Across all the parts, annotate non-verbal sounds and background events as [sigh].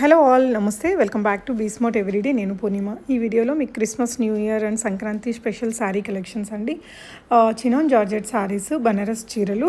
Hello all నమస్తే. Welcome back to బీస్మోట్ everyday నేను పూర్ణిమ. ఈ వీడియోలో మీకు Christmas new year and Sankranti special sari collections అండి. చినోన్ జార్జెట్ శారీస్ బనారస్ చీరలు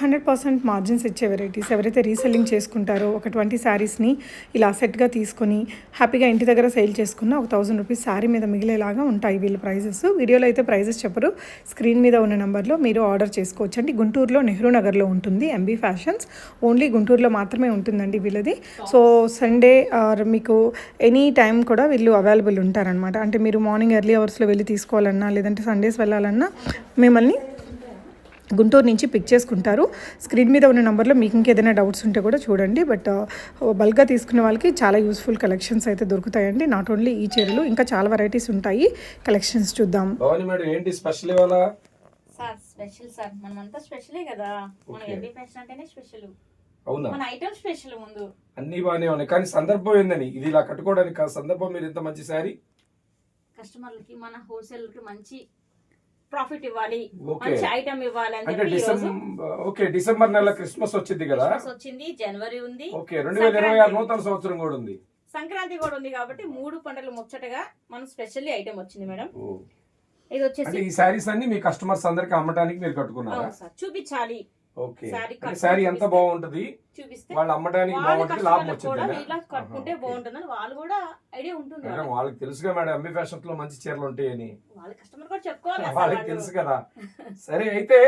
హండ్రెడ్ పర్సెంట్ మార్జిన్స్ ఇచ్చే వెరైటీస్. ఎవరైతే రీసెల్లింగ్ చేసుకుంటారో ఒక ట్వంటీ శారీస్ని ఇలా సెట్గా తీసుకొని హ్యాపీగా ఇంటి దగ్గర సేల్ చేసుకున్న ఒక థౌసండ్ రూపీస్ శారీ మీద మిగిలేలాగా ఉంటాయి వీళ్ళ ప్రైజెస్. వీడియోలో అయితే ప్రైజెస్ చెప్పరు. స్క్రీన్ మీద ఉన్న నెంబర్లో మీరు ఆర్డర్ చేసుకోవచ్చు అండి గుంటూరులో నెహ్రూ నగర్లో ఉంటుంది ఎంబీ ఫ్యాషన్స్. ఓన్లీ గుంటూరులో మాత్రమే ఉంటుందండి వీళ్ళది. సో సండే ఆర్ మీకు ఎనీ టైం కూడా వీళ్ళు అవైలబుల్ ఉంటారనమాట అంటే మీరు మార్నింగ్ ఎర్లీ అవర్స్లో వెళ్ళి తీసుకోవాలన్నా లేదంటే సండేస్ వెళ్ళాలన్నా మిమ్మల్ని గుంటూరు నుంచి పిక్ చేసుకుంటారు. స్క్రీన్ మీద ఉన్న నెంబర్లో మీకు ఇంకేదైనా డౌట్స్ ఉంటే కూడా చూడండి. బట్ బల్క్గా తీసుకునే వాళ్ళకి చాలా యూస్ఫుల్ కలెక్షన్స్ అయితే దొరుకుతాయండి. నాట్ ఓన్లీ ఈ చీరలు ఇంకా చాలా వెరైటీస్ ఉంటాయి. కలెక్షన్స్ చూద్దాం. భవాని మేడం ఏంటి స్పెషల్ సార్ స్పెషల్ సార్. మనమంతా స్పెషలే కదా. మన. ఎవ్రీ ఫ్యాషన్ అంటేనే స్పెషల్ అవునా? మన ఐటమ్ స్పెషల్ ముందు. అన్ని బాగానే ఉన్నాయి. కానీ సందర్భం ఏందని? ఇది ఇలా కట్టుకోవడానికి సందర్భం మీరు ఇంత మంచి శారీ? కస్టమర్లకి మన హోల్సేల్కి మంచి ప్రాఫిట్ ఇవ్వాలి. Okay. మంచి ఐటమ్ ఇవ్వాలి అని అంటే చెప్పి ఈ రోజు డిసెంబర్ ఓకే డిసెంబర్ నెల క్రిస్మస్ వచ్చింది కదా? క్రిస్మస్ వచ్చింది జనవరి ఉంది ఓకే రెండు వేల ఇరవై ఆరు నూతన సంవత్సరం కూడా ఉంది. సంక్రాంతి కూడా ఉంది కాబట్టి మూడు పంటలు ముచ్చటగా మన స్పెషల్లీ ఐటమ్ వచ్చింది మేడం. ఇది అంటే వచ్చేసి ఈ శారీస్ అన్ని మీ కస్టమర్స్ అందరికి అమ్మటానికి మీరు కట్టుకున్నారా? అవును సార్. చూపించాలి. శారీ ఎంత బాగుంటుంది? చూపిస్తే వాళ్ళు అమ్మటానికి వాళ్ళ బాగుంటుంది లాభం వచ్చింది ఇలా కట్టుకుంటే బాగుంటుందని వాళ్ళు కూడా ఐడియా ఉంటుంది మేడం వాళ్ళకి. తెలుసుగా మేడం ఎంబీ ఫ్యాషన్లో మంచి చీరలు ఉంటాయని. వాళ్ళ కస్టమర్ కూడా చెప్పుకోవాలి వాళ్ళకి వాళ్ళు. తెలుసు కదా. [laughs] సరే అయితే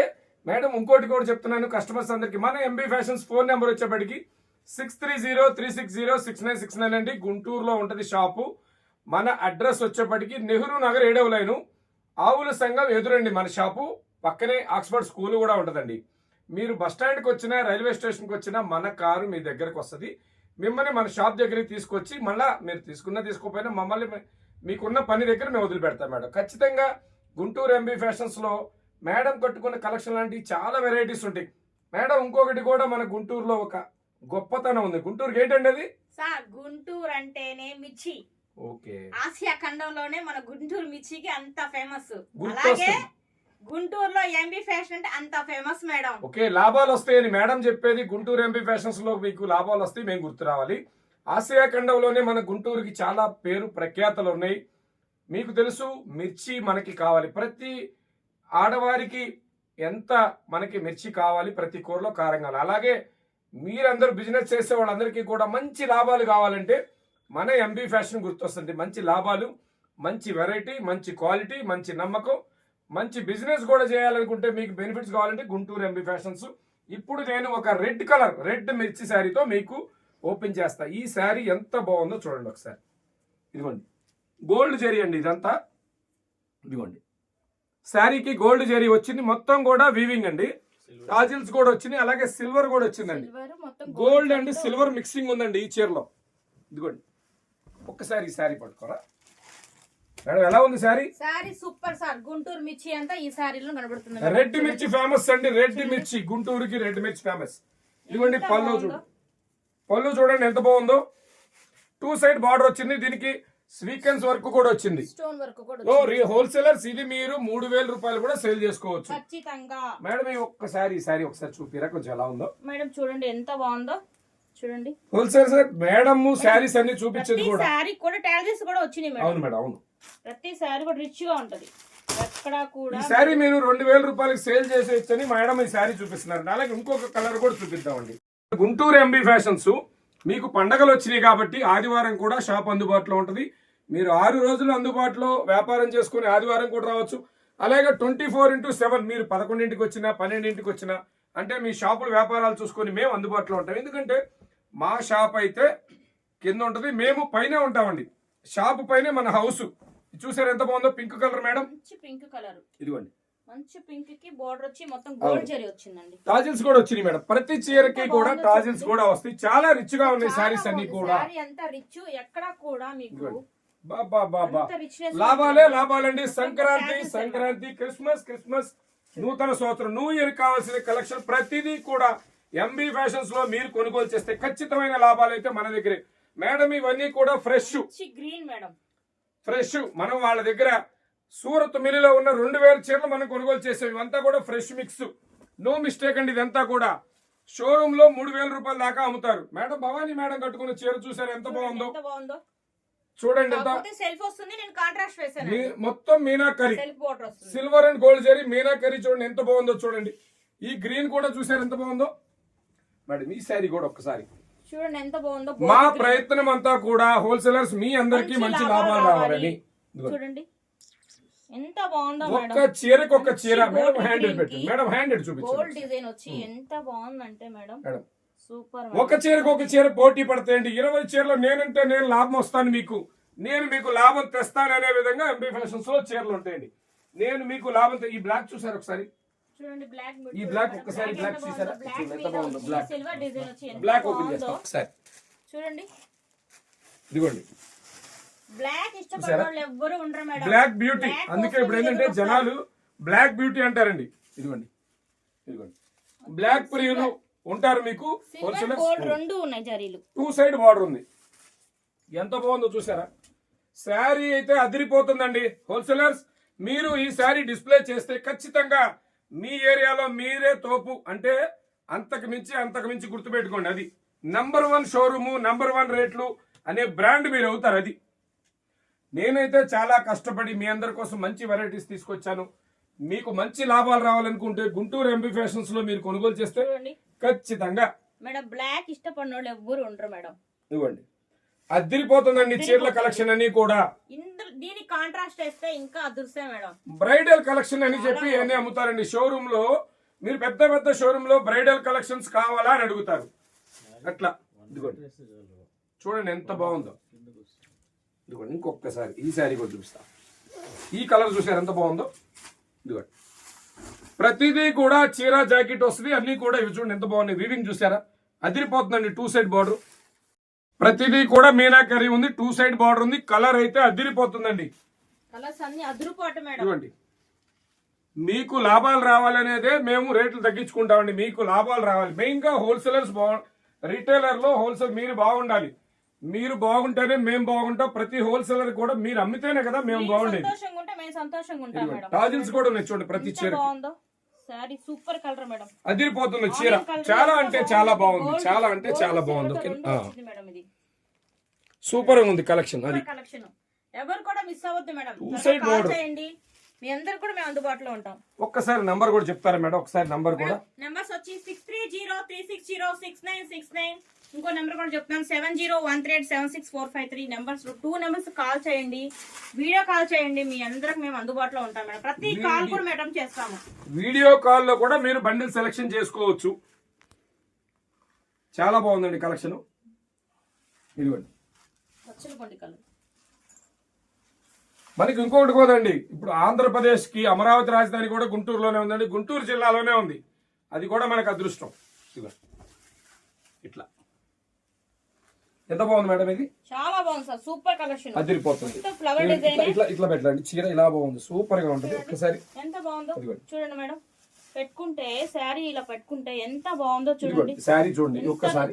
మేడం ఇంకోటి కూడా చెప్తున్నాను కస్టమర్స్ అందరికి. మన ఎంబీ ఫ్యాషన్స్ ఫోన్ నెంబర్ వచ్చేప్పటికి six three zero three six zero six nine six nine అండి. గుంటూరులో ఉంటది షాపు మన అడ్రస్ వచ్చేప్పటికి నెహ్రూ నగర్ ఏడవ లైను. ఆవుల సంఘం ఎదురండి మన షాపు పక్కనే ఆక్స్ఫర్డ్ స్కూల్ కూడా ఉంటుందండి. మీరు బస్ స్టాండ్కి వచ్చినా రైల్వే స్టేషన్కి వచ్చినా మన కారు మీ దగ్గరకు వస్తుంది. మిమ్మల్ని మన షాప్ దగ్గరికి తీసుకొచ్చి మళ్ళా మీరు తీసుకున్నా తీసుకోకపోయినా మమ్మల్ని మీకున్న పని దగ్గర మేము వదిలిపెడతాం మేడం. ఖచ్చితంగా గుంటూరు ఎంబీ ఫ్యాషన్స్లో మేడం కట్టుకున్న కలెక్షన్ లాంటివి చాలా వెరైటీస్ ఉంటాయి. మేడం ఇంకొకటి కూడా మన గుంటూరులో ఒక గొప్పతనం ఉంది. గుంటూరుకి ఏంటండి అది? సార్ గుంటూరు అంటేనే మిర్చి. ఓకే. ఆసియా ఖండంలోనే మన గుంటూరు మిర్చికి అంత ఫేమస్. అలాగే గుంటూరులో ఎంబీ ఫ్యాషన్ అంటే అంత ఫేమస్ మేడం. ఓకే లాభాలు వస్తాయని మేడం చెప్పేది గుంటూరు ఎంపీ ఫ్యాషన్స్లో మీకు లాభాలు వస్తాయి మేము గుర్తు రావాలి. ఆసియా ఖండంలోనే మన గుంటూరుకి చాలా పేరు ప్రఖ్యాతలు ఉన్నాయి. మీకు తెలుసు మిర్చి మనకి కావాలి. ప్రతి ఆడవారికి ఎంత మనకి మిర్చి కావాలి ప్రతి కూరలో కారం కావాలి అలాగే మీరందరూ బిజినెస్ చేసే వాళ్ళందరికీ కూడా మంచి లాభాలు కావాలంటే మన ఎంబీ ఫ్యాషన్ గుర్తొస్తుంది. మంచి లాభాలు మంచి వెరైటీ మంచి క్వాలిటీ మంచి నమ్మకం. మంచి బిజినెస్ కూడా చేయాలనుకుంటే మీకు బెనిఫిట్స్ కావాలంటే గుంటూరు ఎంబీ ఫ్యాషన్స్. ఇప్పుడు నేను ఒక రెడ్ కలర్ రెడ్ మిర్చి శారీతో మీకు ఓపెన్ చేస్తా. ఈ శారీ ఎంత బాగుందో చూడండి ఒకసారి. ఇదిగోండి. గోల్డ్ జరీ అండి ఇదంతా. ఇదిగోండి. శారీకి గోల్డ్ జరీ వచ్చింది. మొత్తం కూడా వీవింగ్ అండి. టాజిల్స్ కూడా వచ్చినాయి. అలాగే సిల్వర్ కూడా వచ్చిందండి. గోల్డ్ అండ్ సిల్వర్ మిక్సింగ్ ఉందండి ఈ చీరలో. ఇదిగోండి. ఒక్కసారి ఈ శారీ పట్టుకోరా. మేడం ఎలా ఉంది sari? Sorry super sir. Guntur మిర్చి అంతా ఈ సారీలో కనబడుతుంది. రెడ్ మిర్చి ఫేమస్ అండి రెడ్ మిర్చి. గుంటూరుకి రెడ్ మిర్చి ఫేమస్. ఇదిగోండి పళ్ళు. చూడు. పళ్ళు చూడండి ఎంత బాగుందో. టూ సైడ్ బార్డర్ వచ్చింది దీనికి స్వీకెన్స్ వర్క్ కూడా వచ్చింది. హోల్సేలర్స్ ఇది మీరు మూడు వేల రూపాయలు కూడా సేల్ చేసుకోవచ్చు. మేడం ఒక్కసారి ఈ సారీ ఒకసారి చూపిరా కొంచెం ఎలా ఉందో. మేడం చూడండి ఎంత బాగుందో. చూడండి. హోల్సేలర్ మేడం శారీస్ అన్ని చూపించేది కూడా. సారీ కూడా టాలెంట్స్ కూడా వచ్చినాయి మేడం. అవును మేడం అవును. ప్రతి సారీ కూడా రిచ్గా ఉంటది. ఎక్కడ కూడా ఈ శారీ మీరు రెండు వేల రూపాయలకి సేల్ చేసేయచ్చని మేడం ఈ శారీ చూపిస్తున్నారు. అలాగే ఇంకొక కలర్ కూడా చూపిద్దామండి. గుంటూరు ఎంబీ ఫ్యాషన్స్ మీకు పండగలు వచ్చినాయి కాబట్టి ఆదివారం కూడా షాప్ అందుబాటులో ఉంటుంది. మీరు ఆరు రోజులు అందుబాటులో వ్యాపారం చేసుకుని ఆదివారం కూడా రావచ్చు. అలాగే ట్వంటీ ఫోర్ ఇంటూ సెవెన్ మీరు పదకొండింటికి వచ్చినా పన్నెండింటికి వచ్చినా అంటే మీ షాపులు వ్యాపారాలు చూసుకొని మేము అందుబాటులో ఉంటాం. ఎందుకంటే మా షాప్ అయితే కింద ఉంటుంది. మేము పైనే ఉంటామండి. షాప్ పైనే మన హౌస్. చూసారు ఎంత బాగుందో? Pink colour madam. మంచి పింక్ కలర్. ఇదిగోండి. మంచి పింక్కి బోర్డర్ వచ్చి మొత్తం గోల్డ్ జరీ వచ్చిందండి. టాజిల్స్ కూడా వచ్చినాయి మేడం. ప్రతి చీరకి కూడా టాజిల్స్. కూడా వస్తాయి. చాలా రిచ్గా ఉన్నాయి సారీస్ అన్ని కూడా. సారీ అంతా రిచ్ ఎక్కడ కూడా మీకు. బాబా బాబా. లాభాలే. లాభాలండి. సంక్రాంతి సంక్రాంతి క్రిస్మస్ క్రిస్మస్ నూతన సంవత్సరం న్యూ ఇయర్ కావాల్సిన కలెక్షన్ ప్రతిదీ కూడా ఎంబీ ఫ్యాషన్స్లో మీరు కొనుగోలు చేస్తే ఖచ్చితమైన లాభాలు అయితే మన దగ్గరే. మేడం ఇవన్నీ కూడా ఫ్రెష్. Green madam. ఫ్రెష్. మనం వాళ్ళ దగ్గర సూరత్ మిల్లులో ఉన్న రెండు వేల చీరలు మనం కొనుగోలు చేసాం. ఇవంతా కూడా ఫ్రెష్ మిక్స్. నో మిస్టేక్ అండి ఇదంతా కూడా. షోరూమ్లో మూడు వేల రూపాయల దాకా అమ్ముతారు. మేడం భవానీ మేడం కట్టుకున్న చీర చూసారు? ఎంత బాగుందో? చూడండి మొత్తం meenakari. Silver and gold zari meenakari చూడండి ఎంత బాగుందో చూడండి. ఈ గ్రీన్ కూడా చూసారు ఎంత బాగుందో? మేడం ఈ శారీ కూడా ఒక్కసారి. చూడండి ఎంత బాగుందో మా. ప్రయత్నం అంతా కూడా హోల్సేలర్స్ మీ అందరికి మంచి లాభాలు రావాలని. చూడండి. ఎంత బాగుందో ఒక్క మేడం. చీరకి ఒక్క చీర. మేడం పెట్టండి కి మేడం హ్యాండెడ్ గోల్డ్ డిజైన్ వచ్చి ఎంత బాగుందంటే మేడం. మేడం. సూపర్ ఒక చీరకు ఒక చీర పోటీ పడతాయండి ఇరవై చీరలు నేనంటే నేను లాభం వస్తాను మీకు. నేను మీకు లాభం తెస్తాను అనే విధంగా ఎంబీ ఫ్యాషన్స్లో చీరలు ఉంటాయండి. నేను మీకు లాభం ఈ బ్లాక్ చూసారు ఒకసారి? చూడండి బ్లాక్ ఈ black ఒక్కసారి black చూసారా? ఎంత బాగుందో black. సిల్వర్ డిజైన్ వచ్చి ఎంత బ్లాక్ ఓపెన్ చేస్తాం ఒకసారి. చూడండి. ఇదిగోండి. బ్లాక్ ఎవ్వరు ఉండరు మేడం. బ్లాక్ బ్యూటీ అందుకే ఇప్పుడు ఏంటంటే జనాలు బ్లాక్ బ్యూటీ అంటారండి. ఇదిగోండి. ఇదిగోండి. బ్లాక్ ప్రియులు ఉంటారు మీకు? రెండు ఉన్నాయి జరీలు. టూ సైడ్ బార్డర్ ఉంది. ఎంత బాగుందో చూసారా? శారీ అయితే అదిరిపోతుందండి. హోల్సేలర్స్ మీరు ఈ శారీ డిస్ప్లే చేస్తే ఖచ్చితంగా మీ ఏరియాలో మీరే తోపు అంటే అంతకు మించి అంతకు మించి గుర్తుపెట్టుకోండి అది. Number one showroom number one రేట్లు అనే బ్రాండ్ మీరు అవుతారు అది. నేనైతే చాలా కష్టపడి మీ అందరి కోసం మంచి వెరైటీస్ తీసుకొచ్చాను. మీకు మంచి లాభాలు రావాలనుకుంటే గుంటూరు ఎంపీ ఫ్యాషన్స్లో మీరు కొనుగోలు చేస్తే ఖచ్చితంగా. మేడం బ్లాక్ ఇష్టపడిన ఎవ్వరు ఉండరు మేడం. ఇవ్వండి. అదిరిపోతుందండి చీరల కలెక్షన్ అని కూడా. దీనికి కాంట్రాస్ట్ వేస్తే ఇంకా అదృశ్యం మేడం. బ్రైడల్ కలెక్షన్ అని చెప్పి అన్ని అమ్ముతారండి షోరూమ్లో మీరు పెద్ద పెద్ద షోరూమ్లో బ్రైడల్ కలెక్షన్స్ కావాలా అని అడుగుతారు. అట్లా. ఇదిగోండి. చూడండి ఎంత బాగుందో. ఇదిగోండి ఇంకొకసారి ఈ శారీ కూడా చూపిస్తా. ఈ కలర్ చూసారు ఎంత బాగుందో? ఇదిగోండి. ప్రతిదీ కూడా చీర జాకెట్ వస్తుంది. అన్ని కూడా ఇవి చూడండి ఎంత బాగున్నాయి. వీవింగ్ చూసారా? అదిరిపోతుందండి. టూ సైడ్ బార్డర్ ప్రతిదీ కూడా మీనాకరీ ఉంది. టూ సైడ్ బార్డర్ ఉంది. కలర్ అయితే అదిరిపోతుందండి. కలర్స్ అన్ని అదురుపాటు మేడం. ఇవ్వండి మీకు లాభాలు రావాలనేదే మేము రేట్లు తగ్గించుకుంటామండి. మీకు లాభాలు రావాలి. మెయిన్గా హోల్సేలర్స్ బా రిటైలర్లో హోల్సేల్ మీరు బాగుండాలి. మీరు బాగుంటేనే మేము బాగుంటాం. ప్రతి హోల్సేలర్ కూడా మీరు అమ్మితేనే కదా మేము బాగుండేది. టాజిల్స్ కూడా ఉన్నాయి చూడండి ప్రతి చీర సూపర్ కలర్ మేడం. అదిరిపోతుంది చీర. చాలా అంటే చాలా బాగుంది. చాలా అంటే చాలా బాగుంది. సూపర్ ఉంది కలెక్షన్ అది. కలెక్షన్. ఎవరు కూడా మిస్ అవ్వద్దు మేడం. కాల్. చేయండి. మీ అందరు కూడా మేము అందుబాటులో ఉంటాం. ఒక్కసారి నంబర్ కూడా చెప్తారా మేడం? ఒకసారి నంబర్ కూడా. నెంబర్స్ వచ్చి six three zero three six zero six nine six nine ఇంకో నెంబర్ కూడా చెప్తున్నాను. Seven zero one three eight seven six four five three numbers two numbers call చేయండి. వీడియో కాల్ చేయండి. మీ అందరికి మేము అందుబాటులో ఉంటాం మేడం. ప్రతి కాల్ కూడా మేడం చేస్తాము. వీడియో కాల్లో కూడా మీరు బండిల్ సెలెక్షన్ చేసుకోవచ్చు. చాలా బాగుందండి కలెక్షన్ ఇదిగోండి. కలర్. మనకి ఇంకొకటి పోదండి. ఇప్పుడు ఆంధ్రప్రదేశ్కి అమరావతి రాజధాని కూడా గుంటూరులోనే ఉందండి. గుంటూరు జిల్లాలోనే ఉంది. అది కూడా మనకు అదృష్టం. ఇదిగో. ఇట్లా. ఎంత బాగుంది మేడం ఇది? చాలా బాగుంది సార్. Super collection. అదిరిపోతుంది. ఫ్లవర్ ఇట్లా ఇట్లా పెట్టండి చీర ఇలా బాగుంది. సూపర్గా ఉంటుంది. ఒక్కసారి ఎంత బాగుందో. చూడండి మేడం. పెట్టుకుంటే శారీ ఇలా పెట్టుకుంటే ఎంత బాగుందో చూడండి. శారీ చూడండి. ఒక్కసారి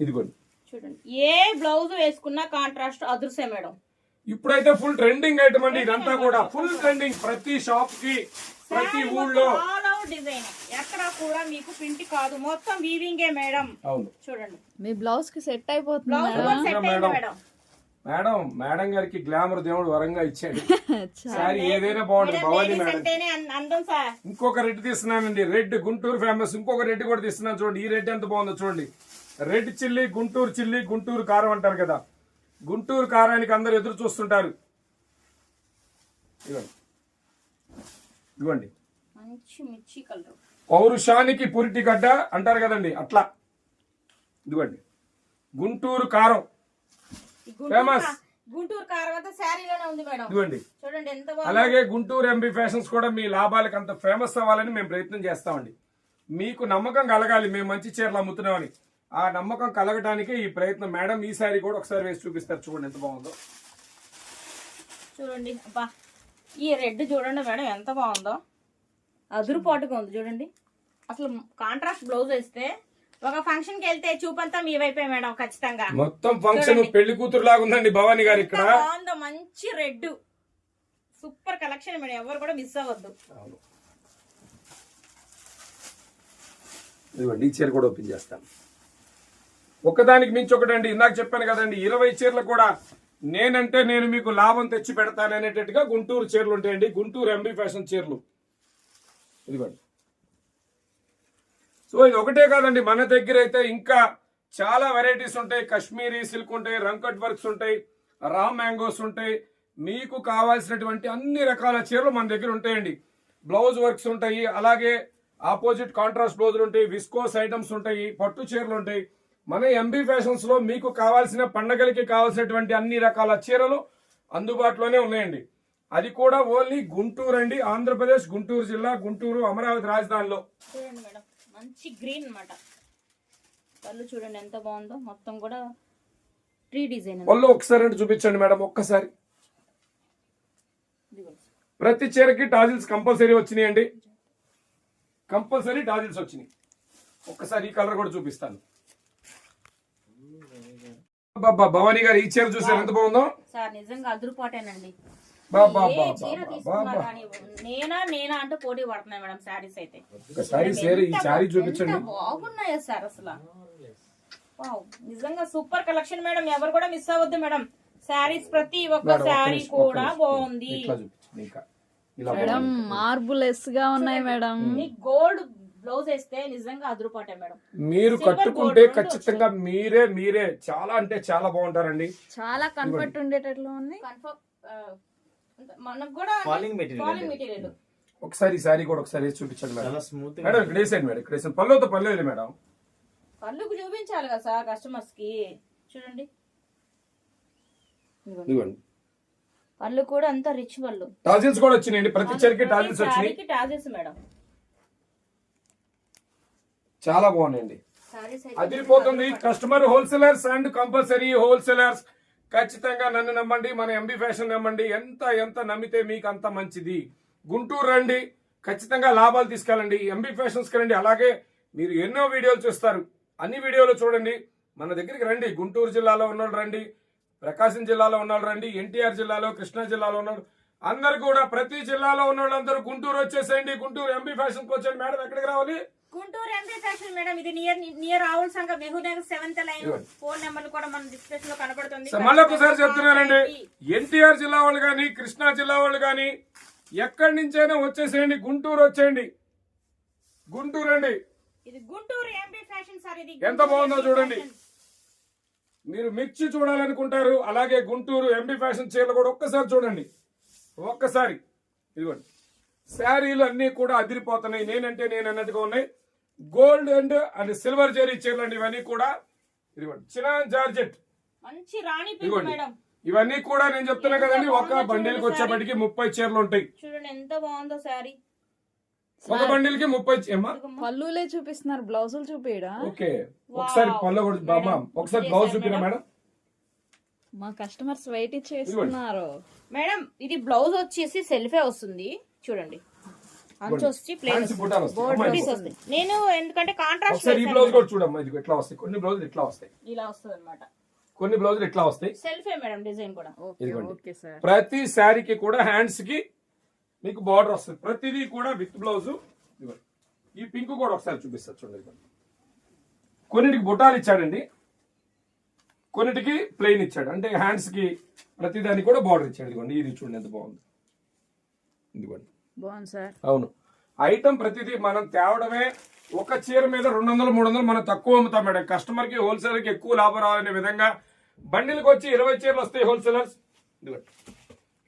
ఇదిగోండి. చూడండి. ఏ బ్లౌజ్ వేసుకున్నా కాంట్రాస్ట్ అదృశ్యం మేడం. ఇప్పుడైతే ఫుల్ ట్రెండింగ్ ఐటమ్ అండి ఇదంతా కూడా. ఫుల్ ట్రెండింగ్ ప్రతి షాప్కి ప్రతి ఊళ్ళో మొత్తం ఆల్ అవుట్ డిజైన్ ఎక్కడ కూడా మీకు ప్రింట్ కాదు. మొత్తం వీవింగే మేడం అవును. చూడండి. మీ బ్లౌజ్కి సెట్ అయిపోతుంది బ్లౌజ్ మేడం. మేడం. మేడం గారికి గ్లామర్ దేవుడు వరంగా ఇచ్చాడు. సారీ ఏదైనా బాగుంటుంది. మేడం, భవానీ ఇంకొక రెడ్ తీస్తున్నానండి. రెడ్ గుంటూరు ఫేమస్ ఇంకొక రెడ్ కూడా తీస్తున్నాను చూడండి. ఈ రెడ్ ఎంత బాగుందో చూడండి. Red chilli Guntur chilli Guntur కారం అంటారు కదా. గుంటూరు కారానికి అందరు ఎదురు చూస్తుంటారు. ఇదిగోండి. పౌరుషానికి పురిటి గడ్డ అంటారు కదండి అట్లా. ఇదిగోండి. గుంటూరు కారం. Famous. గుంటూరు కారం అంతా శారీలోనే ఉంది మేడం. ఇదిగోండి. చూడండి ఎంత బాగుంది. అలాగే గుంటూరు ఎంబీ ఫ్యాషన్స్ కూడా మీ లాభాలకు అంత ఫేమస్ అవ్వాలని మేము ప్రయత్నం చేస్తామండి. మీకు నమ్మకం కలగాలి మేము మంచి చీరలు అమ్ముతున్నామని. ఆ నమ్మకం కలగడానికి ఈ ప్రయత్నం. మేడం ఈ సారీ కూడా ఒకసారి వేసి చూపిస్తారు. చూడండి ఎంత బాగుందో. చూడండి. అబ్బా ఈ రెడ్ చూడండి మేడం ఎంత బాగుందో. అదురుపాటుగా ఉంది చూడండి. అసలు కాంట్రాస్ట్ బ్లౌజ్ వేస్తే ఒక ఫంక్షన్కి వెళ్తే చూపంతా మీ వైపే మేడం ఖచ్చితంగా. మొత్తం ఫంక్షన్ పెళ్ళి కూతురు లాగా ఉందండి భవానీ గారు ఇక్కడ. బాగుందో మంచి రెడ్. సూపర్ కలెక్షన్ మేడం ఎవరు కూడా మిస్ అవ్వద్దు. ఇదిగోండి ఈ చీర కూడా ఓపెన్ చేస్తాను. ఒకదానికి మించి ఒకటండి. ఇందాక చెప్పాను కదండి ఇరవై చీరలు కూడా నేనంటే నేను మీకు లాభం తెచ్చి పెడతాను అనేటట్టుగా గుంటూరు చీరలు ఉంటాయండి. గుంటూరు ఎంబీ ఫ్యాషన్ చీరలు. ఇదిగోండి. సో ఇది ఒకటే కాదండి. మన దగ్గర అయితే ఇంకా చాలా వెరైటీస్ ఉంటాయి. కాశ్మీరీ సిల్క్ ఉంటాయి రంకట్ వర్క్స్ ఉంటాయి రా మ్యాంగోస్ ఉంటాయి. మీకు కావాల్సినటువంటి అన్ని రకాల చీరలు మన దగ్గర ఉంటాయండి. బ్లౌజ్ వర్క్స్ ఉంటాయి. అలాగే ఆపోజిట్ కాంట్రాస్ట్ బ్లౌజులు ఉంటాయి. విస్కోస్ ఐటమ్స్ ఉంటాయి. పట్టు చీరలు ఉంటాయి. మన ఎంబీ ఫ్యాషన్స్లో మీకు కావాల్సిన పండగలకి కావాల్సినటువంటి అన్ని రకాల చీరలు అందుబాటులోనే ఉన్నాయండి. అది కూడా ఓన్లీ గుంటూరు అండి. ఆంధ్రప్రదేశ్ గుంటూరు జిల్లా గుంటూరు అమరావతి రాజధానిలో. చూడండి మేడం. మంచి గ్రీన్ అన్నమాట. పళ్ళు చూడండి ఎంత బాగుందో. మొత్తం కూడా ట్రీ డిజైన్ పళ్ళు ఒకసారి అంటే చూపించండి మేడం ఒక్కసారి. ప్రతి చీరకి టాజిల్స్ కంపల్సరీ వచ్చినాయండి. కంపల్సరీ టాజిల్స్ వచ్చినాయి. ఒక్కసారి ఈ కలర్ కూడా చూపిస్తాను. భవానీ గారు ఈ చీర చూసారు ఎంత బాగుందో? సార్ నిజంగా అదురుపాటేనండి. నేనా నేనా అంటూ పోటీ పడుతున్నాయి మేడం శారీస్ అయితే. ఒకసారి చీర ఈ శారీ చూపించండి. ఎంత బాగున్నాయా సార్ అసలు? వావ్, నిజంగా సూపర్ కలెక్షన్ మేడం. ఎవరు కూడా మిస్ అవ్వద్దు మేడం. శారీస్ ప్రతి ఒక్క శారీ కూడా. బాగుంది. ఇట్లా చూపించండి ఇంకా ఇలా మేడం. మార్బులెస్గా ఉన్నాయి మేడం. మీ గోల్డ్ బ్లౌజ్ వేస్తే నిజంగా అదురుపాటే మేడం. మీరు కట్టుకుంటే ఖచ్చితంగా మీరే మీరే చాలా అంటే చాలా బాగుంటారండి. చాలా కంఫర్ట్ ఉండేటట్లు ఉంది. కన్ఫర్మ్ మనకు కూడా ఫాలింగ్. మెటీరియల్ ఒకసారి ఈ శారీ కూడా ఒకసారి వేసి చూపించండి మేడం. చాలా స్మూత్ మేడం ఇక్కడ వేసేయండి మేడం ఇక్కడ వేసాను పళ్ళుతో పర్లేదు మేడం. పళ్ళుకు చూపించాలి కదా సార్ కస్టమర్స్కి. చూడండి. ఇదిగోండి. పళ్ళు కూడా అంత రిచ్ పళ్ళు. టాజిల్స్ కూడా వచ్చినాయండి. ప్రతి చీరకి టాజిల్స్ వచ్చినాయి. Tassels madam. చాలా బాగున్నాయండి. అదిరిపోతుంది. Customer wholesalers and compulsory wholesalers ఖచ్చితంగా నన్ను నమ్మండి మన ఎంబీ ఫ్యాషన్ నమ్మండి. ఎంత ఎంత నమ్మితే మీకు అంత మంచిది. గుంటూరు రండి. ఖచ్చితంగా లాభాలు తీసుకెళ్ళండి. ఎంబీ ఫ్యాషన్స్కి రండి. అలాగే మీరు ఎన్నో వీడియోలు చూస్తారు. అన్ని వీడియోలు చూడండి. మన దగ్గరికి రండి. గుంటూరు జిల్లాలో ఉన్నోళ్ళు రండి. ప్రకాశం జిల్లాలో ఉన్నోళ్ళు రండి. ఎన్టీఆర్ జిల్లాలో కృష్ణా జిల్లాలో ఉన్నాడు అందరు కూడా ప్రతి జిల్లాలో ఉన్న వాళ్ళందరూ గుంటూరు వచ్చేసేయండి. గుంటూరు ఎంబీ ఫ్యాషన్కి వచ్చేయండి. మేడం ఎక్కడికి రావాలి? గుంటూరు ఎంపీ ఫ్యాషన్ మేడం ఇది నియర్ నియర్ రావుల సంఘ మెహూర్ నగర్ సెవెంత్ లైన్. ఫోన్ నెంబర్ కూడా మన డిస్ప్లేస్లో కనబడుతుంది. మళ్ళీ ఒకసారి చెప్తున్నానండి. ఎన్టీఆర్ జిల్లా వాళ్ళు కానీ కృష్ణా జిల్లా వాళ్ళు కానీ ఎక్కడి నుంచైనా వచ్చేసేయండి గుంటూరు వచ్చేయండి. గుంటూరు అండి ఇది గుంటూరు ఎంపీ ఫ్యాషన్ సార్ ఇది ఎంత బాగుందో చూడండి. మీరు మిర్చి చూడాలనుకుంటారు అలాగే గుంటూరు ఎంబీ ఫ్యాషన్ చీరలు కూడా ఒక్కసారి చూడండి. ఒక్కసారి. ఇదిగోండి. శారీలు అన్నీ కూడా అదిరిపోతున్నాయి. నేనంటే నేను అన్నట్టుగా ఉన్నాయి. Gold and and silver zari చీరలు అండి ఇవన్నీ కూడా. ఇదిగోండి. చిన్న జార్జెట్. మంచి రాణి పింక్ ఇదిగోండి. మేడం. ఇవన్నీ కూడా నేను చెప్తున్నా కదండి ఒక బండిల్కి వచ్చేప్పటికి ముప్పై చీరలు ఉంటాయి. చూడండి ఎంత బాగుందో శారీ ఒక బండిల్కి ముప్పై చీ- ఏమ్మా? పళ్ళులే చూపిస్తున్నారు బ్లౌజులు చూపియడా ఓకే. ఒకసారి పళ్ళ ఒకసారి బ్లౌజ్ చూపినా మేడం. మా కస్టమర్స్ వెయిట్ చేస్తున్నారు మేడం ఇది బ్లౌజ్ వచ్చేసి సెల్ఫే వస్తుంది. చూడండి. అంచు వచ్చి ప్లేన్ వస్తాయి. నేను ఎందుకంటే కాంట్రాస్ట్ ఈ బ్లౌజ్ కూడా చూడమ్మా ఇది ఎట్లా వస్తాయి. కొన్ని బ్లౌజులు ఇట్లా వస్తాయి. ఇలా వస్తుంది అనమాట కొన్ని బ్లౌజులు ఇట్లా వస్తాయి. సెల్ఫే మేడం డిజైన్ కూడా. ఓకే ఇదిగోండి. Okay sir. ప్రతి శారీకి కూడా హ్యాండ్స్కి మీకు బార్డర్ వస్తుంది. ప్రతిదీ కూడా విత్ బ్లౌజ్. ఈ పింక్ కూడా ఒకసారి చూపిస్తారు చూడండి. కొన్నిటికి బుట్టాలు ఇచ్చాడండి. కొన్నిటికి ప్లెయిన్ ఇచ్చాడు. అంటే హ్యాండ్స్కి ప్రతిదానికి కూడా బార్డర్ ఇచ్చాడు. ఇదిగోండి ఇది చూడండి ఎంత బాగుంది. ఇదిగోండి. అవును. ఐటమ్ ప్రతిదీ మనం తేవడమే ఒక చీర మీద రెండు వందలు మూడు వందలు మనం తక్కువ అమ్ముతాం మేడం. కస్టమర్కి హోల్సేలర్కి ఎక్కువ లాభం రావాలనే విధంగా బండిల్కి వచ్చి ఇరవై చీరలు వస్తాయి హోల్సేలర్స్.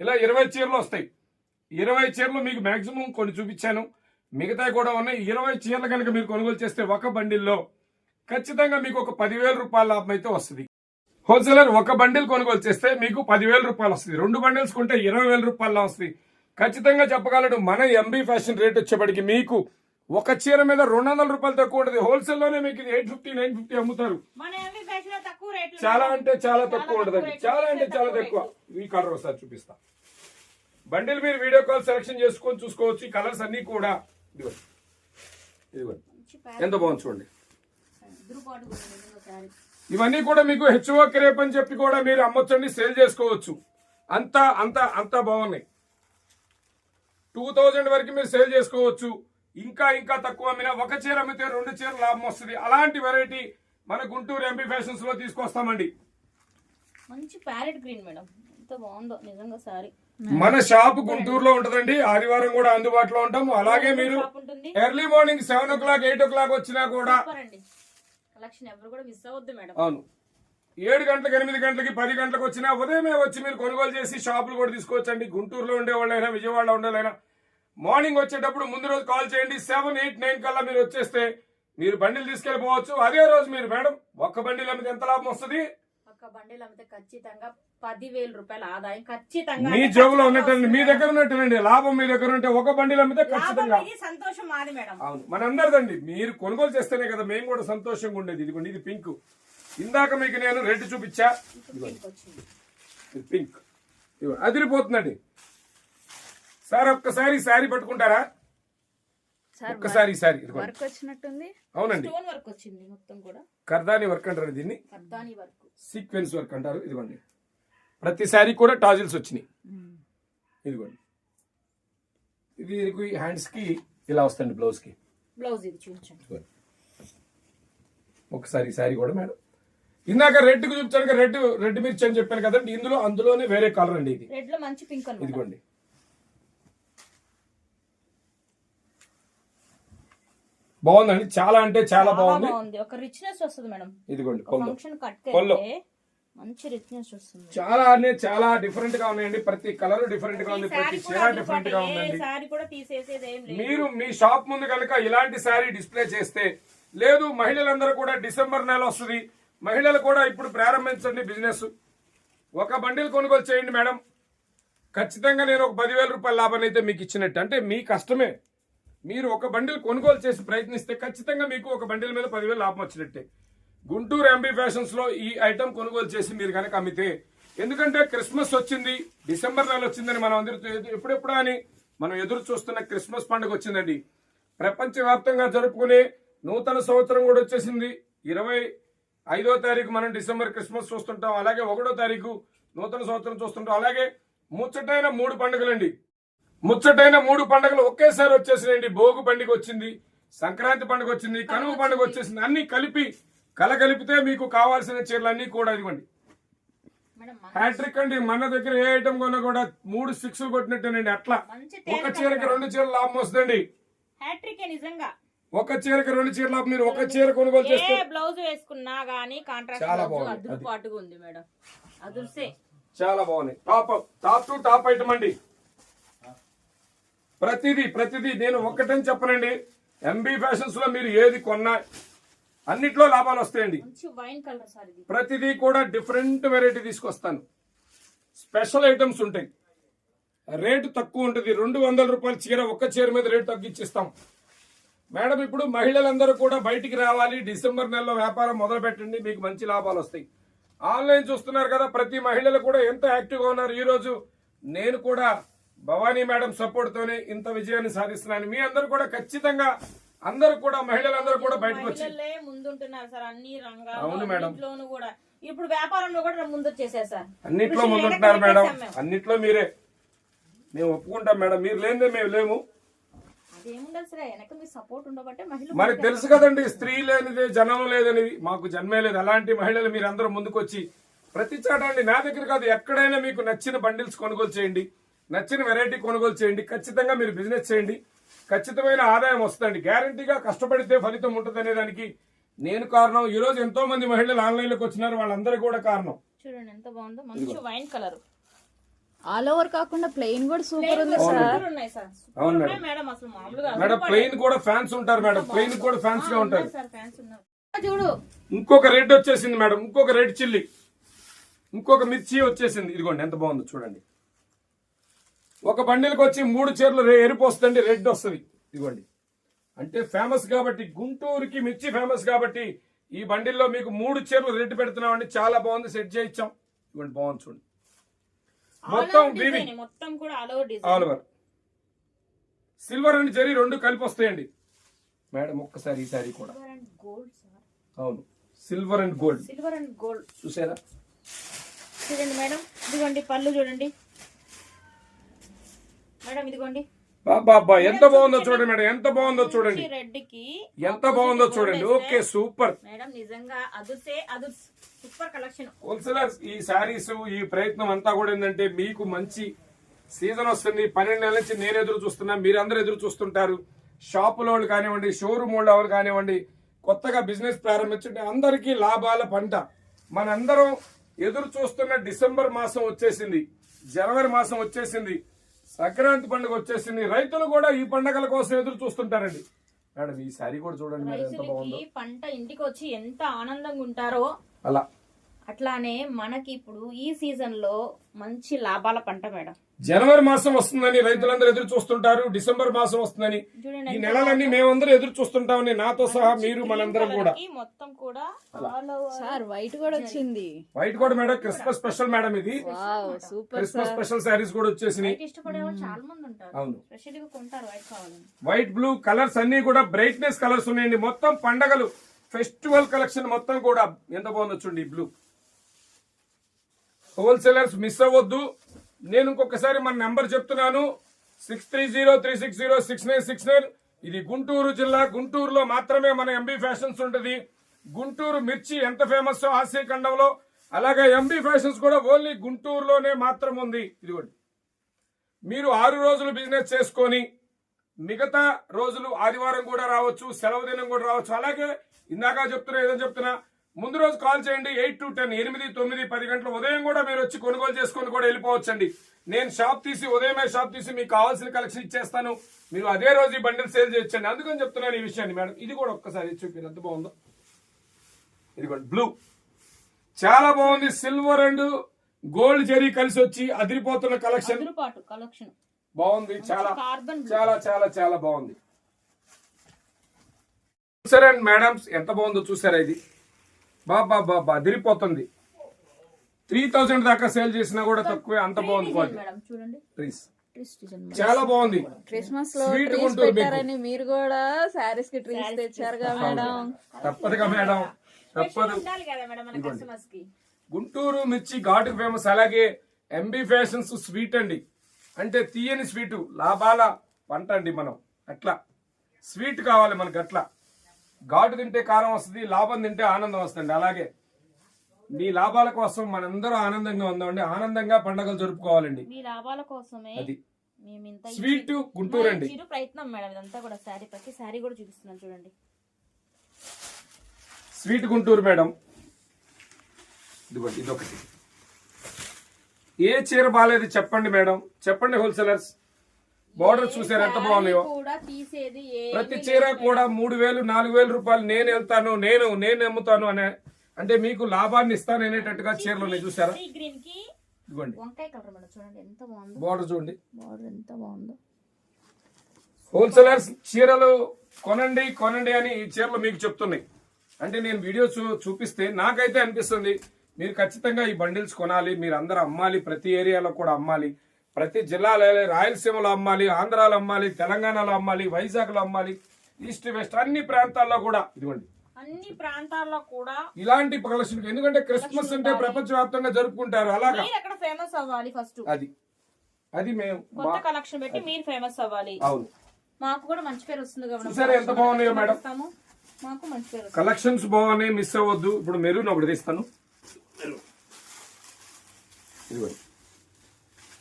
ఇలా ఇరవై చీరలు వస్తాయి. ఇరవై చీరలు మీకు మాక్సిమం కొన్ని చూపించాను. మిగతా కూడా ఉన్నాయి. ఇరవై చీరలు కనుక మీరు కొనుగోలు చేస్తే ఒక బండిల్లో ఖచ్చితంగా మీకు ఒక పదివేల రూపాయల లాభం అయితే వస్తుంది. హోల్సేలర్ ఒక బండిల్ కొనుగోలు చేస్తే మీకు పదివేల రూపాయలు వస్తుంది. రెండు బండిల్స్ కొంటే ఇరవై వేల రూపాయలు వస్తుంది. ఖచ్చితంగా చెప్పగలడు. మన ఎంబీ ఫ్యాషన్ రేట్ వచ్చేప్పటికి మీకు ఒక చీర మీద రెండు వందల రూపాయలు తక్కువ ఉంటుంది హోల్సేల్లోనే మీకు ఎయిట్ ఫిఫ్టీ నైన్ ఫిఫ్టీ అమ్ముతారు. చాలా అంటే చాలా తక్కువ ఉంటుంది. చాలా అంటే చాలా తక్కువ ఈ కలర్ ఒకసారి చూపిస్తా. బండిల్ మీరు వీడియో కాల్ సెలెక్షన్ చేసుకొని చూసుకోవచ్చు. ఈ కలర్స్ అన్ని కూడా ఇదిగోండి ఇదిగోండి ఎంత బాగుంది చూడండి. ఇవన్నీ కూడా మీకు హెచ్ఓ క్రేప్ అని చెప్పి కూడా మీరు అమ్మొచ్చండి. సేల్ చేసుకోవచ్చు. అంత అంత అంత బాగున్నాయి. టూ థౌజండ్ వరకు మీరు సేల్ చేసుకోవచ్చు. ఇంకా ఇంకా తక్కువ అమ్మినా ఒక చీర అమ్మితే రెండు చీర లాభం వస్తుంది. అలాంటి వెరైటీ మన గుంటూరు ఎంపీ ఫ్యాషన్స్లో తీసుకొస్తామండి. మంచి ప్యారెట్ గ్రీన్ మేడం. ఎంత బాగుందో నిజంగా సారీ. మన షాప్ గుంటూరులో ఉంటదండి. ఆదివారం కూడా అందుబాటులో ఉంటాము. అలాగే మీరు early morning seven o'clock eight o'clock వచ్చినా కూడా కలెక్షన్ ఎవరు కూడా మిస్ అవ్వద్దు మేడం. అవును. ఏడు గంటలకు ఎనిమిది గంటలకి పది గంటలకు వచ్చినా ఉదయమే వచ్చి మీరు కొనుగోలు చేసి షాపులు కూడా తీసుకోవచ్చండి గుంటూరులో ఉండేవాళ్ళైనా విజయవాడలో ఉండేవాళ్ళైనా. మార్నింగ్ వచ్చేటప్పుడు ముందు రోజు కాల్ చేయండి. సెవెన్ ఎయిట్ నైన్ కల్లా మీరు వచ్చేస్తే మీరు బండిలు తీసుకెళ్ళిపోవచ్చు. అదే రోజు మీరు మేడం ఒక్క బండిలు అమ్మితే ఎంత లాభం వస్తుంది? ఒక బండిల్ అమ్మితే ఖచ్చితంగా పదివేల రూపాయల ఆదాయం ఖచ్చితంగా మీ జేబులో ఉన్నట్టండి. మీ దగ్గర ఉన్నట్టండి. లాభం మీ దగ్గర ఉంటే ఒక బండిలు అమ్మితే ఖచ్చితంగా. సంతోషం మాది మేడం. అవును. మనందరిదండి. మీరు కొనుగోలు చేస్తేనే కదా మేము కూడా సంతోషంగా ఉండేది. ఇదిగోండి ఇది పింక్. ఇందాక మీకు నేను రెడ్ చూపించా? పింక్ అదిరిపోతుందండి. సార్ ఒక్కసారి శారీ పట్టుకుంటారా? సార్ ఒక్కసారి వచ్చినట్టుంది. అవునండి. కర్దాని వర్క్ అంటారు దీన్ని? సీక్వెన్స్ వర్క్ అంటారు. ఇదిగోండి. ప్రతి శారీ కూడా టాజిల్స్ వచ్చినాయి. ఇదిగోండి. ఇది హ్యాండ్స్కి ఇలా వస్తుంది బ్లౌజ్కి. బ్లౌజ్ ఇది చూపించండి. ఇదిగోండి. ఒకసారి శారీ కూడా మేడం. ఇందాక రెడ్కు చూపించాను రెడ్ రెడ్ మిర్చి అని చెప్పాను కదండి ఇందులో అందులోనే వేరే కలర్ అండి ఇది. రెడ్లో మంచి పింక్ ఇదిగోండి. బాగుందండి. చాలా అంటే చాలా బాగుంది. బాగుంది. ఒక రిచ్నెస్ వస్తుంది మేడం. ఇదిగోండి ఫంక్షన్ కట్. మంచి రిచ్నెస్ వస్తుంది. చాలా అంటే చాలా డిఫరెంట్గా ఉన్నాయండి. ప్రతి కలర్ డిఫరెంట్గా ఉంది. ప్రతి చీర డిఫరెంట్గా ఉందండి. సారీ కూడా తీసేసేది ఏం లేదు. మీరు మీ షాప్ ముందు కనుక ఇలాంటి శారీ డిస్ప్లే చేస్తే లేదు మహిళలందరూ కూడా డిసెంబర్ నెల వస్తుంది. మహిళలు కూడా ఇప్పుడు ప్రారంభించండి బిజినెస్ ఒక బండిల్ కొనుగోలు చేయండి మేడం. ఖచ్చితంగా నేను ఒక పదివేల రూపాయల లాభాన్ని అయితే మీకు ఇచ్చినట్టు. అంటే మీ కష్టమే. మీరు ఒక బండిల్ కొనుగోలు చేసి ప్రయత్నిస్తే ఖచ్చితంగా మీకు ఒక బండిల్ మీద పదివేలు లాభం వచ్చినట్టే. గుంటూరు ఎంబీ ఫ్యాషన్స్లో ఈ ఐటమ్ కొనుగోలు చేసి మీరు కనుక అమ్మితే ఎందుకంటే క్రిస్మస్ వచ్చింది డిసెంబర్ నెల వచ్చిందని మనం అందరితో ఎదు- అని మనం ఎదురు చూస్తున్న క్రిస్మస్ పండుగ వచ్చిందండి. ప్రపంచవ్యాప్తంగా జరుపుకునే నూతన సంవత్సరం కూడా వచ్చేసింది. ఇరవై ఐదో తారీఖు మనం డిసెంబర్ క్రిస్మస్ చూస్తుంటాం అలాగే ఒకటో తారీఖు నూతన సంవత్సరం చూస్తుంటాం అలాగే ముచ్చటైన మూడు పండుగలండి. ముచ్చటైన మూడు పండుగలు ఒకేసారి వచ్చేసినాయండి. భోగు పండుగ వచ్చింది సంక్రాంతి పండుగ వచ్చింది కనుమ పండుగ వచ్చేసింది అన్ని కలిపి కలగలిపితే మీకు కావాల్సిన చీరలు అన్ని కూడా మ- హ్యాట్రిక్ అండి మన దగ్గర ఏ ఐటమ్ కొన్నా కూడా మూడు సిక్స్ కొట్టినట్టేనండి అట్లా. ఒక చీరకి రెండు చీరలు లాభం వస్తుందండి. హ్యాట్రిక్ నిజంగా. ఒక చీరకి రెండు చీర లాభం మీరు ఒక చీర కొనుగోలు చేస్తే బ్లౌజ్ వేసుకున్నా గానీ కాంట్రాక్ట్ చాలా బాగుంది. ఉంది మేడం. అదుర్సే. చాలా బాగున్నాయి top top to top item అండి. ప్రతిదీ ప్రతిదీ నేను ఒక్కటని చెప్పనండి. ఎంబీ ఫ్యాషన్స్లో మీరు ఏది కొన్నా అన్నిట్లో లాభాలు వస్తాయండి. ప్రతిదీ కూడా డిఫరెంట్ వెరైటీ తీసుకొస్తాను. స్పెషల్ ఐటమ్స్ ఉంటాయి. రేటు తక్కువ ఉంటుంది. రెండు వందల రూపాయల చీర ఒక్క చీర మీద రేటు తగ్గించిస్తాం మేడం ఇప్పుడు మహిళలందరూ కూడా బయటికి రావాలి. డిసెంబర్ నెలలో వ్యాపారం మొదలు పెట్టండి మీకు మంచి లాభాలు వస్తాయి. ఆన్లైన్ చూస్తున్నారు కదా ప్రతి మహిళలు కూడా ఎంత యాక్టివ్గా ఉన్నారు. ఈ రోజు నేను కూడా భవానీ మేడం సపోర్ట్ తోనే ఇంత విజయాన్ని సాధిస్తున్నాను. మీ అందరూ కూడా ఖచ్చితంగా అందరూ కూడా మహిళలందరూ కూడా బయటకు వచ్చి మహిళలే ముందుంటున్నారు సార్ అన్ని రంగాల్లో అవును మేడం. ఇప్పుడు వ్యాపారంలో కూడా ముందు సార్. అన్నిట్లో ముందుంటున్నారు మేడం. అన్నిట్లో మీరే. మేము ఒప్పుకుంటాం మేడం. మీరు లేనిదే మేము లేము. అదేముండదు సరే వెనక మీ సపోర్ట్ ఉండబట్టే మహిళలు మనకు తెలుసు కదండి స్త్రీ లేనిదే జనం లేదని మాకు జన్మే లేదు. అలాంటి మహిళలు మీరు అందరూ ముందుకొచ్చి ప్రతి చాట అండి నా దగ్గర కాదు ఎక్కడైనా మీకు నచ్చిన బండిల్స్ కొనుగోలు చేయండి నచ్చిన వెరైటీ కొనుగోలు చేయండి ఖచ్చితంగా మీరు బిజినెస్ చేయండి ఖచ్చితమైన ఆదాయం వస్తుందండి. గ్యారంటీగా కష్టపడితే ఫలితం ఉంటుంది అనే దానికి నేను కారణం. ఈ రోజు ఎంతో మంది మహిళలు ఆన్లైన్లోకి వచ్చినారు వాళ్ళందరూ కూడా కారణం. చూడండి ఎంత బాగుందో. మంచి వైన్ కలర్. ఆల్ ఓవర్ కాకుండా ప్లెయిన్ కూడా సూపర్ ఉంది సార్. సూపర్ ఉన్నాయి సార్. సూపర్ అవును ఉన్నాయి మేడం. అసలు మామూలుగా మేడం ప్లెయిన్ కూడా ఫ్యాన్స్ ఉంటారు మేడం. ప్లెయిన్ కూడా ఫ్యాన్స్గా ఉంటారు. సార్ ఫ్యాన్స్ ఉన్నారు చూడు. ఇంకొక రెడ్ వచ్చేసింది మేడం. ఇంకొక రెడ్ చిల్లీ ఇంకొక మిర్చి వచ్చేసింది. ఇదిగోండి ఎంత బాగుందో చూడండి. ఒక బండిల్కి వచ్చి మూడు చీరలు ఎరుపు వస్తుంది రెడ్ వస్తుంది. ఇదిగోండి. అంటే ఫేమస్ కాబట్టి గుంటూరుకి మిర్చి ఫేమస్ కాబట్టి ఈ బండిల్లో మీకు మూడు చీరలు రెడ్ పెడుతున్నామండి. చాలా బాగుంది. సెట్ చేయించాం. ఇదిగోండి బాగుంది చూడండి. మొత్తం వీవింగ్ డిజైన్ మొత్తం కూడా all over design all over silver and zari రెండు కలిపి వస్తాయండి. మేడం ఒక్కసారి ఈ సారీ కూడా. సిల్వర్ అండ్ గోల్డ్ సార్ అవును. Silver and gold silver and gold చూసారా? చూడండి మేడం ఇదిగోండి పళ్ళు చూడండి. మేడం ఇదిగోండి. బాబా ఎంత బాగుందో చూడండి మేడం ఎంత బాగుందో చూడండి. రెడ్కి ఎంత బాగుందో చూడండి. Okay super. మేడం నిజంగా అదుసే అదు సూపర్ కలెక్షన్ హోల్సేలర్స్ ఈ శారీస్ ఈ ప్రయత్నం అంతా కూడా ఏంటంటే మీకు మంచి సీజన్ వస్తుంది. పన్నెండు నెలల నుంచి నేను ఎదురు చూస్తున్నా మీరందరూ ఎదురు చూస్తుంటారు. షాపుల వాళ్ళు కానివ్వండి షోరూమ్ వాళ్ళు ఎవరు కానివ్వండి కొత్తగా బిజినెస్ ప్రారంభించండి అందరికీ లాభాల పంట. మనందరం ఎదురు చూస్తున్న డిసెంబర్ మాసం వచ్చేసింది జనవరి మాసం వచ్చేసింది సంక్రాంతి పండుగ వచ్చేసింది. రైతులు కూడా ఈ పండగల కోసం ఎదురు చూస్తుంటారండి. మేడం ఈ శారీ కూడా చూడండి మేడం ఎంత బాగుందో. పంట ఇంటికి వచ్చి ఎంత ఆనందంగా ఉంటారో అలా. అట్లానే మనకి ఇప్పుడు ఈ సీజన్లో మంచి లాభాల పంట మేడం. జనవరి మాసం వస్తుందని రైతులందరూ ఎదురు చూస్తుంటారు డిసెంబర్ మాసం వస్తుందని. ఈ నెలలన్నీ మేమందరూ ఎదురు చూస్తుంటామని నాతో సహా మీరు మనందరం కూడా. మొత్తం కూడా సార్ వైట్ కూడా వచ్చింది. వైట్ కూడా మేడం క్రిస్మస్ స్పెషల్ మేడం ఇది. Wow super Christmas special saris కూడా వచ్చేసినాయి. వైట్ ఇష్టపడే వాళ్ళు చాలా మంది ఉంటారు. అవును. స్పెషల్గా కొంటారు వైట్ కావాలని. వైట్ బ్లూ కలర్స్ అన్ని కూడా బ్రైట్నెస్ కలర్స్ ఉన్నాయండి. మొత్తం పండగలు. ఫెస్టివల్ కలెక్షన్ మొత్తం కూడా ఎంత బాగుందో చూడండి బ్లూ హోల్సేలర్స్ మిస్ అవ్వద్దు. నేను ఇంకొకసారి మన నెంబర్ చెప్తున్నాను. Six three zero three six zero six nine six nine ఇది గుంటూరు జిల్లా. గుంటూరులో మాత్రమే మన ఎంబీ ఫ్యాషన్స్ ఉంటుంది. గుంటూరు మిర్చి ఎంత ఫేమస్ ఆసియా ఖండంలో అలాగే ఎంబీ ఫ్యాషన్స్ కూడా ఓన్లీ గుంటూరులోనే మాత్రం ఉంది ఇదిగోండి. మీరు ఆరు రోజులు బిజినెస్ చేసుకొని మిగతా రోజులు ఆదివారం కూడా రావచ్చు సెలవు దినం కూడా రావచ్చు. అలాగే ఇందాక చెప్తున్నా ఏదో చెప్తున్నా ముందు రోజు కాల్ చేయండి ఎయిట్ టు టెన్ ఎనిమిది తొమ్మిది పది గంటల ఉదయం కూడా మీరు వచ్చి కొనుగోలు చేసుకొని కూడా వెళ్ళిపోవచ్చండి. నేను షాప్ తీసి ఉదయమే షాప్ తీసి మీకు కావాల్సిన కలెక్షన్ ఇచ్చేస్తాను. మీరు అదే రోజు ఈ బండిల్ సేల్ చేయొచ్చండి అందుకని చెప్తున్నాను ఈ విషయాన్ని మేడం. ఇది కూడా ఒక్కసారి చూపి ఎంత బాగుందో. ఇదిగోండి బ్లూ. చాలా బాగుంది సిల్వర్ అండ్ గోల్డ్ జెరీ కలిసి వచ్చి అదిరిపోతున్న కలెక్షన్. కలెక్షన్. బాగుంది చాలా కార్బన్ చాలా చాలా చాలా బాగుంది. సరే అండి మేడమ్స్ ఎంత బాగుందో చూసారా ఇది? బాబా బాబా అదిరిపోతుంది. త్రీ థౌజండ్ దాకా సేల్ చేసినా కూడా తక్కువే అంత బాగుంది క్వాలిటీ చూడండి. ప్లీజ్ చాలా బాగుంది. క్రిస్మస్లో ట్రీస్. పెట్టారని మీరు కూడా శారీస్కి ట్రీస్ తెచ్చారుగా మేడం. తప్పదుగా మేడం. తప్పదు. ఉండాలి కదా మేడం మన కస్టమర్స్కి. గుంటూరు మిర్చి ఘాటు ఫేమస్ అలాగే ఎంబీ ఫ్యాషన్స్ స్వీట్ అండి. అంటే తీయని స్వీటు లాభాల పంట అండి మనం. అట్లా. స్వీట్ కావాలి మనకు అట్లా. ఘాటు తింటే కారం వస్తుంది లాభం తింటే ఆనందం వస్తుంది. అలాగే మీ లాభాల కోసం మనందరం ఆనందంగా ఉందామండి. ఆనందంగా పండగలు జరుపుకోవాలండి. మీ లాభాల కోసమే అది. స్వీట్ గుంటూరు అండి చిరు ప్రయత్నం మేడం ఇదంతా కూడా కూడా చూపిస్తున్నాను చూడండి. Sweet Guntur madam. ఇదిగోండి ఇదొకటి. ఏ చీర బాగాలేదు చెప్పండి మేడం. చెప్పండి హోల్సేలర్స్. బార్డర్ చూసారు ఎంత బాగున్నాయో. ప్రతి చీర కూడా మూడు వేలు నాలుగు వేల రూపాయలు నేను వెళ్తాను నేను నేను అమ్ముతాను అనే అంటే మీకు లాభాన్ని ఇస్తాను అనేటట్టుగా చీరలు ఉన్నాయి చూసారా? ఇదిగోండి. బార్డర్ చూడండి. బార్డర్ ఎంత బాగుందో. హోల్సేలర్స్ చీరలు కొనండి కొనండి అని ఈ చీరలు మీకు చెప్తున్నాయి. అంటే నేను వీడియో చూపిస్తే నాకైతే అనిపిస్తుంది మీరు ఖచ్చితంగా ఈ బండిల్స్ కొనాలి మీరు అందరూ అమ్మాలి ప్రతి ఏరియాలో కూడా అమ్మాలి. ప్రతి జిల్లాలో రాయలసీమలో అమ్మాలి ఆంధ్రాలో అమ్మాలి తెలంగాణలో అమ్మాలి వైజాగ్లో అమ్మాలి ఈస్ట్ వెస్ట్ అన్ని ప్రాంతాల్లో కూడా ఇదిగోండి. అన్ని ప్రాంతాల్లో కూడా ఇలాంటి కలెక్షన్ ఎందుకంటే క్రిస్మస్ అంటే ప్రపంచవ్యాప్తంగా జరుపుకుంటారు అలాగా? ఫేమస్ అవ్వాలి ఫస్ట్ అది. అది మేము కొత్త కలెక్షన్ పెట్టి మీరు ఫేమస్ అవ్వాలి. అవును. మాకు కూడా మంచి పేరు వస్తుంది కాబట్టి చూసారా ఎంత బాగున్నాయో మేడం? మాకు మంచి పేరు కలెక్షన్స్ బాగున్నాయి మిస్ అవ్వద్దు. ఇప్పుడు మెరూన్ ఒకటి తీస్తాను. ఇదిగోండి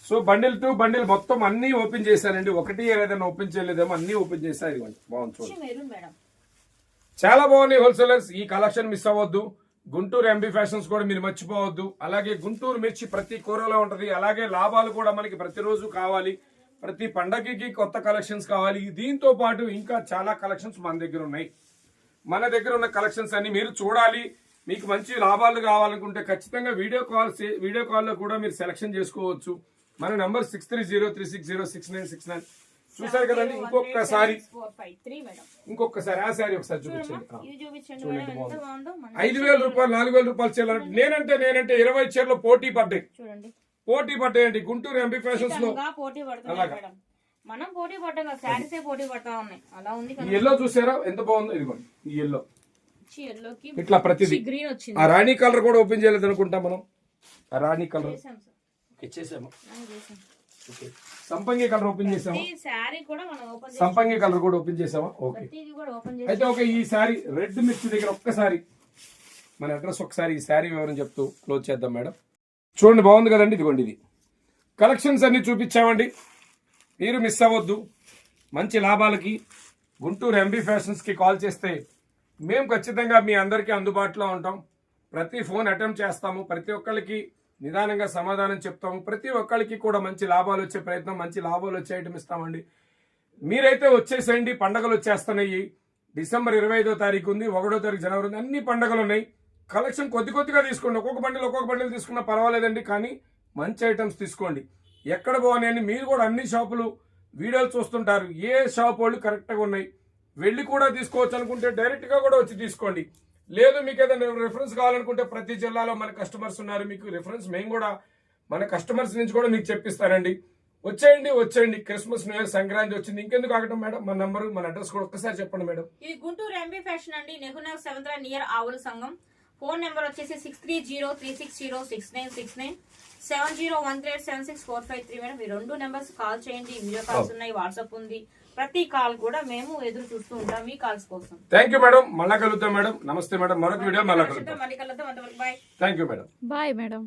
సో బండిల్ టు బండిల్ మొత్తం అన్ని ఓపెన్ చేశానండి ఒకటి ఏదైనా ఓపెన్ చేయలేదేమో అన్ని ఓపెన్ చేశా ఇదిగోండి బాగుంది చూడండి. Maroon madam. చాలా బాగున్నాయి హోల్సేలర్స్. ఈ కలెక్షన్ మిస్ అవ్వద్దు. గుంటూరు ఎంబీ ఫ్యాషన్స్ కూడా మీరు మర్చిపోవద్దు. అలాగే గుంటూరు మిర్చి ప్రతి కూరలో ఉంటది. అలాగే లాభాలు కూడా మనకి ప్రతిరోజు కావాలి. ప్రతి పండగకి కొత్త కలెక్షన్స్ కావాలి. దీంతో పాటు ఇంకా చాలా కలెక్షన్స్ మన దగ్గర ఉన్నాయి. మన దగ్గర ఉన్న కలెక్షన్స్ అన్ని మీరు చూడాలి. మీకు మంచి లాభాలు కావాలనుకుంటే ఖచ్చితంగా వీడియో కాల్ వీడియో కాల్లో కూడా మీరు సెలెక్షన్ చేసుకోవచ్చు. మన number six three zero three six zero six nine six nine చూసారు కదండి? ఇంకొకసారి ఇంకొకసారి ఆ సారీ ఒకసారి చూపించండి. ఐదు వేల రూపాయలు నాలుగు వేల రూపాయలు చీరలు. నేనంటే నేనంటే ఇరవై చీరలు పోటీ పడ్డాయి. చూడండి. పోటీ పడ్డాయండి గుంటూరు ఎంపీ ఫ్యాషన్స్లో మేడం. మనం పోటీ పడ్డాం కదా శారీసే పోటీ పడతా ఉన్నాయి. అలా ఉంది ఈ కదా ఎల్లో చూసారా? ఎంత బాగుందో? ఇదిగోండి ఈ ఎల్లో ఇట్లా ప్రతిదీ. గ్రీన్ వచ్చింది. ఆ రాణి కలర్ కూడా ఓపెన్ చేయలేదు అనుకుంటా మనం. ఆ రాణి కలర్. చేసాం సార్. ఇచ్చేసాము ఆ, చేసాం. ఓకే. సంపంగి కలర్ ఓపెన్ చేసామా? ఈ శారీ కూడా మనం ఓపెన్ సంపంగి కలర్ కూడా ఓపెన్ చేసామా? ఓకే. ప్రతిది కూడా ఓపెన్ అయితే ఓకే ఈ శారీ రెడ్ మిర్చి దగ్గర ఒక్కసారి మన అడ్రస్ ఒకసారి ఈ శారీ వివరం చెప్తూ క్లోజ్ చేద్దాం మేడం. చూడండి బాగుంది కదండి? ఇదిగోండి ఇది. కలెక్షన్స్ అన్ని చూపించామండి. మీరు మిస్ అవ్వద్దు. మంచి లాభాలకి గుంటూరు ఎంబీ ఫ్యాషన్స్కి కాల్ చేస్తే మేము ఖచ్చితంగా మీ అందరికీ అందుబాటులో ఉంటాం. ప్రతి ఫోన్ అటెంప్ట్ చేస్తాము. ప్రతి ఒక్కరికి నిదానంగా సమాధానం చెప్తాము. ప్రతి ఒక్కరికి కూడా మంచి లాభాలు వచ్చే ప్రయత్నం మంచి లాభాలు వచ్చే ఐటమ్ ఇస్తామండి. మీరైతే వచ్చేసేయండి. పండగలు వచ్చేస్తున్నాయి. డిసెంబర్ ఇరవై ఐదో తారీఖు ఉంది ఒకటో తారీఖు జనవరి ఉంది. అన్ని పండగలు ఉన్నాయి. కలెక్షన్ కొద్ది కొద్దిగా తీసుకోండి. ఒక్కొక్క బండిలో ఒక్కొక్క బండిలు తీసుకున్నా పర్వాలేదండి కానీ మంచి ఐటమ్స్ తీసుకోండి. ఎక్కడ బాగున్నాయని మీరు కూడా అన్ని షాపులు వీడియోలు చూస్తుంటారు. ఏ షాప్ వాళ్ళు కరెక్ట్గా ఉన్నాయి? వెళ్ళి కూడా తీసుకోవచ్చు అనుకుంటే డైరెక్ట్గా కూడా వచ్చి తీసుకోండి. లేదు మీకు ఏదైనా రిఫరెన్స్ కావాలనుకుంటే ప్రతి జిల్లాలో మన కస్టమర్స్ ఉన్నారు. మీకు రిఫరెన్స్ మేము కూడా మన కస్టమర్స్ నుంచి కూడా మీకు చెప్పిస్తానండి. వచ్చేయండి వచ్చేయండి. క్రిస్మస్ న్యూ ఇయర్ సంక్రాంతి వచ్చింది. ఇంకెందుకు ఆగటం మేడం? మన నంబర్ మన అడ్రస్ కూడా ఒక్కసారి చెప్పండి మేడం. ఇది గుంటూరు ఎంబీ ఫ్యాషన్ అండి నెహునగర్ సెవెంత్ నియర్ ఆవుల సంఘం. ఫోన్ నెంబర్ వచ్చేసి six three zero three six zero six nine six nine seven zero one three seven six four five three madam ఈ రెండు నెంబర్స్ కాల్ చేయండి. వీడియో కాల్స్ ఉన్నాయి WhatsApp ఉంది. ప్రతి కాల్ కూడా మేము ఎదురు చూస్తూ ఉంటాం మీ కాల్స్ కోసం. థ్యాంక్ యూ మేడం మళ్ళా కలుద్దాం మేడం నమస్తే మేడం మరొక వీడియో మళ్ళా కలుద్దాం. మళ్ళీ కలుద్దాం. అంతవరకు bye thank you madam bye madam